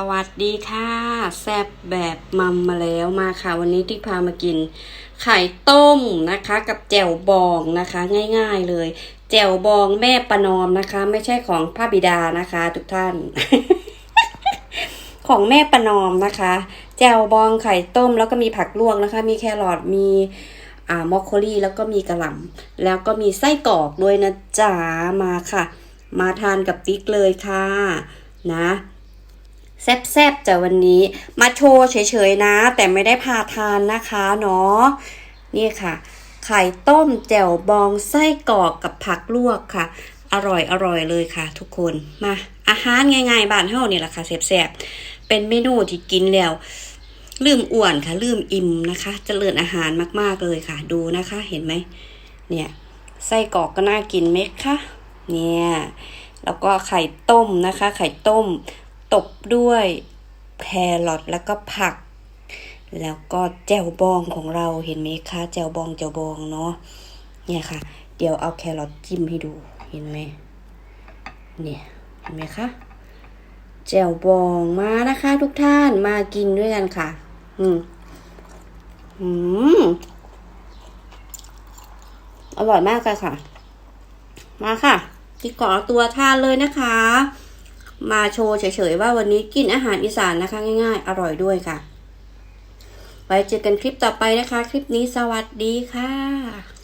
สวัสดีค่ะ แซบแบบมัมมาแล้วมาค่ะ วันนี้ที่พามากิน ไข่ต้มนะคะ กับแจ่วบองนะคะ ง่ายๆเลย แจ่วบองแม่ประนอมนะคะ ไม่ใช่ของพระบิดานะคะ ทุกท่าน ของแม่ประนอมนะคะ แจ่วบองไข่ต้มแล้วก็มีผักลวกนะคะ มีแครอทมีอ่ามอคโคลี่แล้วก็มีกระหล่ำแล้วก็มีไส้กรอกด้วยนะจ๊ะมาค่ะ มาทานกับติ๊กเลยค่ะ นะ แซบๆจ้ะวันนี้ มาโชว์เฉยๆนะ แต่ไม่ได้พาทานนะคะเนาะนี่ค่ะ ไข่ต้มแจ่วบองไส้กรอกกับผักลวกค่ะ อร่อยอร่อยเลยค่ะ ทุกคนมาอาหารง่ายๆบ้านเฮานี่แหละค่ะแซ่บๆเป็นเมนูที่กินแล้วลืมอ้วนค่ะ ลืมอิ่มนะคะเจริญอาหารมากๆเลยค่ะ ดูนะคะเห็นไหมเนี่ยไส้กรอกก็น่ากินไหมคะเนี่ยแล้วก็ไข่ต้มนะคะ ไข่ต้ม ตบด้วยแครอทแล้วก็ผัก แล้วก็แจ่วบองของเราเห็นไหมคะแจ่วบองแจ่วบองเนาะเนี่ยค่ะ เดี๋ยวเอาแครอทจิ้มให้ดูเห็นไหมเนี่ยเห็นไหมคะแจ่วบองมานะคะ ทุกท่านมากินด้วยกันค่ะ อืมอืมอร่อยมากเลยค่ะ มาค่ะที่ขอตัวทานเลยนะคะ มาโชว์เฉยๆว่าวันนี้กินอาหารอีสานนะคะง่ายๆ อร่อยด้วยค่ะ ไว้เจอกันคลิปต่อไปนะคะ คลิปนี้สวัสดีค่ะ